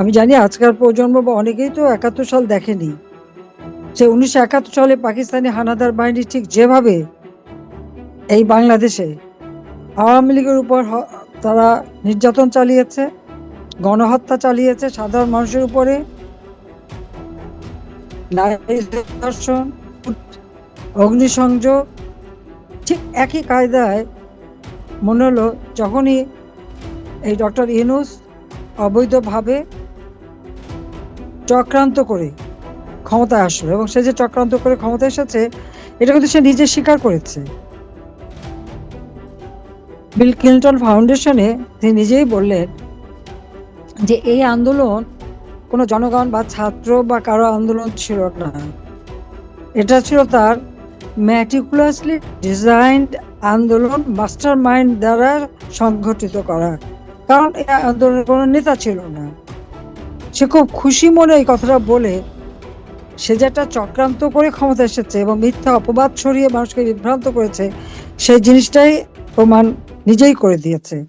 আমি জানি আজকাল প্রজন্ম বা অনেকেই তো একাত্তর সাল দেখেনি। সে উনিশশো একাত্তর সালে পাকিস্তানি হানাদার বাহিনী ঠিক যেভাবে এই বাংলাদেশে আওয়ামী লীগের উপর তারা নির্যাতন চালিয়েছে, গণহত্যা চালিয়েছে, সাধারণ মানুষের উপরে ধর্ষণ, অগ্নিসংযোগ, ঠিক একই কায়দায় মনে হলো যখনই এই ডক্টর ইনুস অবৈধভাবে চক্রান্ত করে ক্ষমতায় আসলো এবং সে যে চক্রান্ত করে ক্ষমতায় এসেছে, এটা কিন্তু সে নিজে স্বীকার করেছে। বিল ক্লিন্টন ফাউন্ডেশনে তিনি নিজেই বললেন যে, এই আন্দোলন কোনো জনগণ বা ছাত্র বা কারও আন্দোলন ছিল না। এটা ছিল তার ম্যাটিকুলাসলি ডিজাইনড আন্দোলন মাস্টার মাইন্ড দ্বারা সংগঠিত করা। কারণ আন্দোলনের কোনো নেতা ছিল না। সে খুব খুশি মনে এই কথাটা বলে, সে যেটা চক্রান্ত করে ক্ষমতা এসেছে এবং মিথ্যা অপবাদ ছড়িয়ে মানুষকে বিভ্রান্ত করেছে, সেই জিনিসটাই প্রমাণ নিজেই করে দিয়েছে।